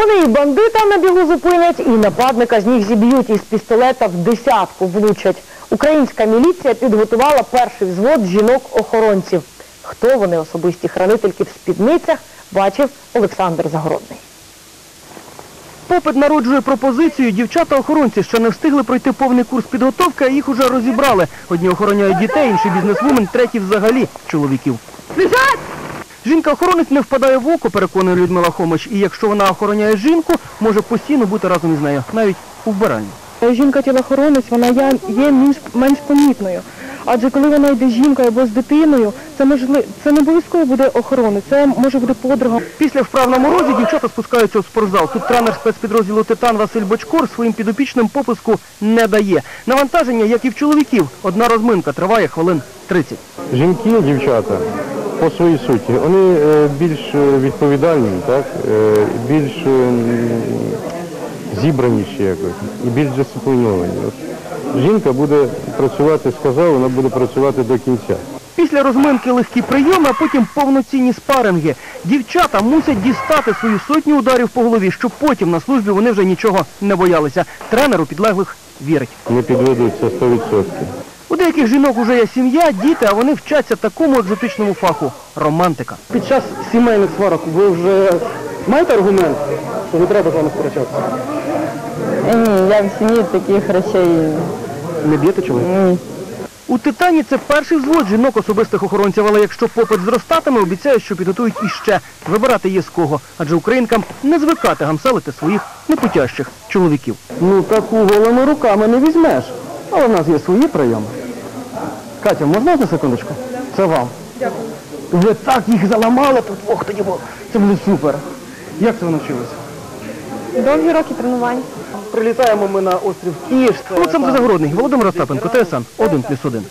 Вони і бандита на бігу зупинять, і нападника з ніг зіб'ють, із пістолета в десятку влучать. Українська міліція підготувала перший взвод жінок-охоронців. Хто вони особисті хранительки в спідницях, бачив Олександр Загородний. Попит народжує пропозицію. Дівчата-охоронці, що не встигли пройти повний курс підготовки, а їх уже розібрали. Одні охороняють дітей, інші бізнесвумен, треті взагалі чоловіків. Жінка-охоронець не впадає в око, переконує Людмила Хомич. І якщо вона охороняє жінку, може постійно бути разом із нею, навіть у вбиранні. Жінка-тілохоронець, вона є, менш, менш помітною. Адже коли вона йде з жінкою або з дитиною, це можливо, це не обов'язково буде охорона, це може бути подруга. Після вправ на морозі дівчата спускаються у спортзал. Тут тренер спецпідрозділу «Титан» Василь Бочкор своїм підопічним попуску не дає. Навантаження, як і в чоловіків, одна розминка триває хвилин 30. Жінки, дівчата по своїй суті, вони е, більш е, відповідальні, так? е, більш зібраніші якось і більш дисципліновані. Жінка буде працювати, сказав, вона буде працювати до кінця. Після розминки легкі прийоми, а потім повноцінні спаринги. Дівчата мусять дістати свою сотню ударів по голові, щоб потім на службі вони вже нічого не боялися. Тренеру підлеглих вірить. Не підведуться 100%. У деяких жінок вже є сім'я, діти, а вони вчаться такому екзотичному фаху романтика. Під час сімейних сварок ви вже маєте аргумент, що не треба з вами сперечатися? Ні, я в сім'ї таких речей Не б'єте чоловіка? ні. У Титані це перший взвод жінок особистих охоронців, але якщо попит зростатиме, обіцяють, що підготують іще. Вибирати є з кого, адже українкам не звикати гамселити своїх непутящих чоловіків. Ну таку голими руками не візьмеш. Але в нас є свої прийоми. Катя, можна за секундочку? Це вам. Дякую. Ви так їх заламали тут, ох тоді було. Це буде супер. Як це ви навчилися? Довгі роки тренувань. Прилітаємо ми на острів Кіш. Олександр Загородний, Володимир Остапенко, ТСН 1+,1.